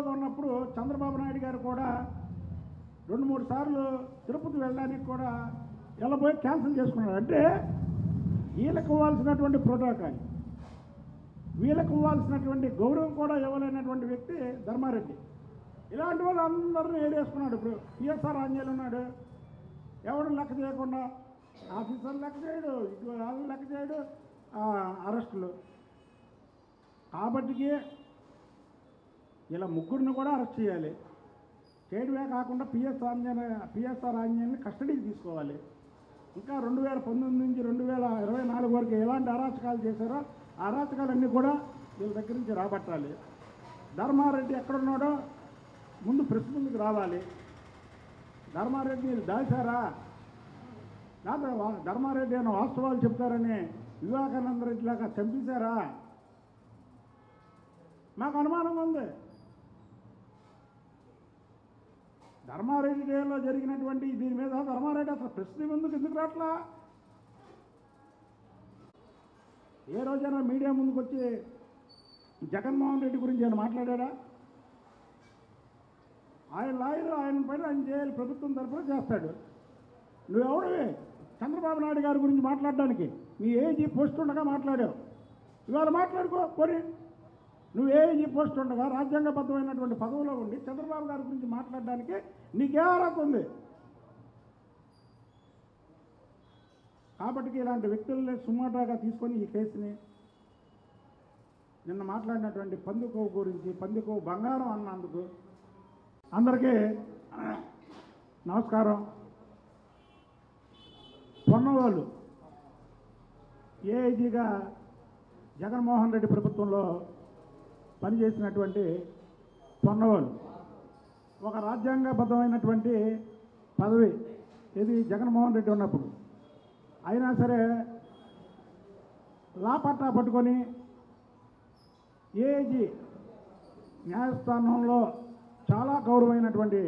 సీఈఓగా ఉన్నప్పుడు చంద్రబాబు నాయుడు గారు కూడా రెండు మూడు సార్లు తిరుపతి వెళ్ళడానికి కూడా వెళ్ళబోయి క్యాన్సిల్ చేసుకున్నాడు అంటే వీళ్ళకి ఇవ్వాల్సినటువంటి ప్రోటోకాల్ వీళ్ళకి ఇవ్వాల్సినటువంటి గౌరవం కూడా ఇవ్వలేనటువంటి వ్యక్తి ధర్మారెడ్డి. ఇలాంటి వాళ్ళు అందరినీ ఏడేసుకున్నాడు. ఇప్పుడు పిఎస్ఆర్ ఆంజనేయులు ఉన్నాడు. ఎవడు లెక్క చేయకుండా ఆఫీసర్ లెక్క చేయడు ఇటు వాళ్ళు లెక్క చేయడు అరెస్టులు. కాబట్టికి ఇలా ముగ్గురిని కూడా అరెస్ట్ చేయాలి. చేయడమే కాకుండా పిఎస్ ఆంజనేయ పిఎస్ఆర్ ఆంజనేయుని కస్టడీకి తీసుకోవాలి. ఇంకా రెండు వేల పంతొమ్మిది నుంచి రెండు వేల ఇరవై నాలుగు వరకు ఎలాంటి అరాచకాలు చేశారో అరాచకాలన్నీ కూడా వీళ్ళ దగ్గర నుంచి రాబట్టాలి. ధర్మారెడ్డి ఎక్కడున్నాడో ముందు ప్రెస్ ముందుకు రావాలి. ధర్మారెడ్డి మీరు దాచారా? లేకపోతే ధర్మారెడ్డి అన్న వాస్తవాలు చెప్తారని వివేకానంద రెడ్డి లాగా చంపేశారా? మాకు అనుమానం ఉంది. ధర్మారెడ్డి డేలో జరిగినటువంటి దీని మీద ధర్మారెడ్డి అసలు ప్రశ్న ముందుకు ఎందుకు రావట్లా ఏ రోజైనా మీడియా ముందుకు వచ్చి జగన్మోహన్ రెడ్డి గురించి ఆయన మాట్లాడా ఆయన లాయర్ ఆయన పైన ఆయన చేయాలి ప్రభుత్వం తరఫున చేస్తాడు. నువ్వెవడవే? చంద్రబాబు నాయుడు గారి గురించి మాట్లాడడానికి. నీ ఏజీ పోస్ట్ ఉండగా మాట్లాడావు. ఇవాళ మాట్లాడుకో పోనీ. నువ్వు ఏజీ పోస్ట్ ఉండగా రాజ్యాంగబద్ధమైనటువంటి పదవిలో ఉండి చంద్రబాబు గారి గురించి మాట్లాడడానికి నీకే అర్హత ఉంది? కాబట్టి ఇలాంటి వ్యక్తుల్ని సుమాటాగా తీసుకొని ఈ కేసుని నిన్న మాట్లాడినటువంటి పందుకో గురించి పందుకో బంగారం అన్నందుకు అందరికీ నమస్కారం. పొన్నవాళ్ళు ఏఐజీగా జగన్మోహన్ రెడ్డి ప్రభుత్వంలో పనిచేసినటువంటి పొన్నవాళ్ళు ఒక రాజ్యాంగబద్ధమైనటువంటి పదవి ఇది జగన్మోహన్ రెడ్డి ఉన్నప్పుడు. అయినా సరే లాపట్టా పట్టుకొని ఏజీ న్యాయస్థానంలో చాలా గౌరవమైనటువంటి